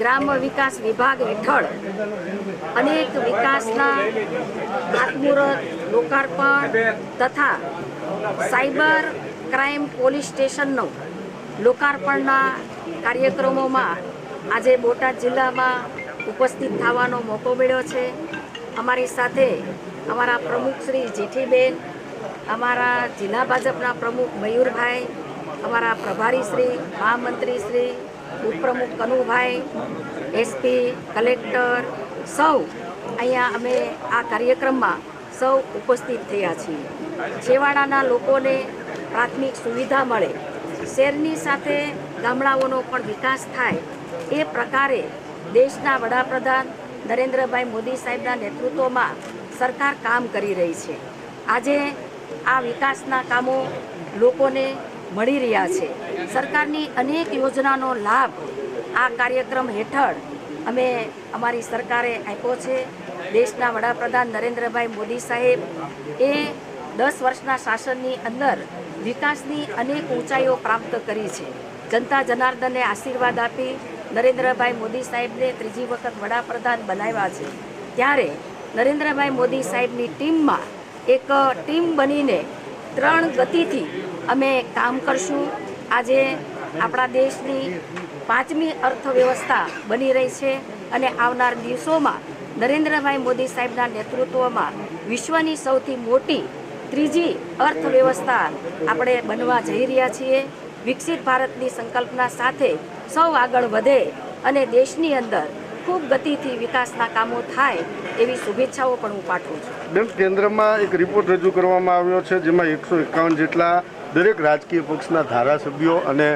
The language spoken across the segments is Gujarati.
ગ્રામ વિકાસ વિભાગ હેઠળ અનેક વિકાસના ખાતમુહૂર્ત લોકાર્પણ તથા સાયબર ક્રાઇમ પોલીસ સ્ટેશનનો લોકાર્પણના કાર્યક્રમોમાં આજે બોટાદ જિલ્લામાં ઉપસ્થિત થવાનો મોકો મળ્યો છે. અમારી સાથે અમારા પ્રમુખ શ્રી જેઠીબેન, અમારા જિલ્લા ભાજપના પ્રમુખ મયુરભાઈ, અમારા પ્રભારી શ્રી, મહામંત્રી શ્રી ઉપપ્રમુખ કનુભાઈ, એસપી, કલેક્ટર, સૌ અહીંયા અમે આ કાર્યક્રમમાં સૌ ઉપસ્થિત થયા છીએ. છેવાડાના લોકોને પ્રાથમિક સુવિધા મળે. શહેરની સાથે ગામડાઓનો પણ વિકાસ થાય. એ પ્રકારે દેશના વડાપ્રધાન નરેન્દ્રભાઈ મોદી સાહેબના નેતૃત્વમાં સરકાર કામ કરી રહી છે. આજે આ વિકાસના કામો લોકોને મળી રહ્યા છે. સરકારની અનેક યોજનાનો લાભ આ કાર્યક્રમ હેઠળ અમે અમારી સરકારે આપ્યો છે. દેશના વડાપ્રધાન નરેન્દ્રભાઈ મોદી સાહેબ એ દસ વર્ષના શાસનની અંદર વિકાસની અનેક ઊંચાઈઓ પ્રાપ્ત કરી છે. જનતા જનાર્દનને આશીર્વાદ આપી નરેન્દ્રભાઈ મોદી સાહેબને ત્રીજી વખત વડાપ્રધાન બનાવ્યા છે. ત્યારે નરેન્દ્રભાઈ મોદી સાહેબની ટીમમાં એક ટીમ બનીને ત્રણ ગતિથી અમે કામ કરશું. આજે આપણા દેશની પાંચમી અર્થવ્યવસ્થા બની રહી છે અને આવનાર દિવસોમાં નરેન્દ્રભાઈ મોદી સાહેબના નેતૃત્વમાં વિશ્વની સૌથી મોટી ત્રીજી અર્થવ્યવસ્થા આપણે બનવા જઈ રહ્યા છીએ. વિકસિત ભારતની સંકલ્પના સાથે સૌ આગળ વધે અને દેશની અંદર ખૂબ ગતિથી વિકાસના કામો થાય એવી શુભેચ્છાઓ પણ હું પાઠવું છું. બેન કેન્દ્રમાં એક રિપોર્ટ રજૂ કરવામાં આવ્યો છે, જેમાં એકસો જેટલા દરેક રાજકીય પક્ષના ધારાસભ્યો અને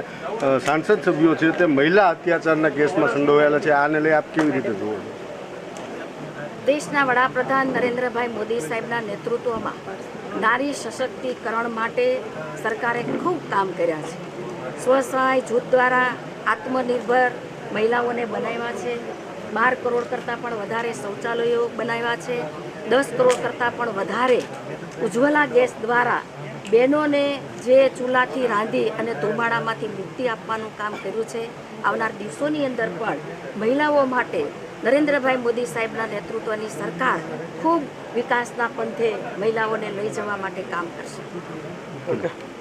સાંસદ સભ્યો છે તે મહિલા અત્યાચારના કેસમાં સંડોવાયેલા છે. આને લઈ આપ કેવી રીતે જુઓ? છો દેશના વડાપ્રધાન નરેન્દ્રભાઈ મોદી સાહેબના નેતૃત્વમાં નારી સશક્તિકરણ માટે સરકારે ખૂબ કામ કર્યા છે. સ્વસહાય જૂથ દ્વારા આત્મનિર્ભર મહિલાઓને બનાવ્યા છે. બાર કરોડ કરતાં પણ વધારે શૌચાલયો બનાવ્યા છે. દસ કરોડ કરતાં પણ વધારે ઉજ્જવલા ગેસ દ્વારા બહેનોને જે ચૂલાથી રાંધી અને ધુમાડામાંથી મુક્તિ આપવાનું કામ કર્યું છે, આવનાર દિવસોની અંદર પણ મહિલાઓ માટે નરેન્દ્રભાઈ મોદી સાહેબના નેતૃત્વની સરકાર ખૂબ વિકાસના પંથે મહિલાઓને લઈ જવા માટે કામ કરશે.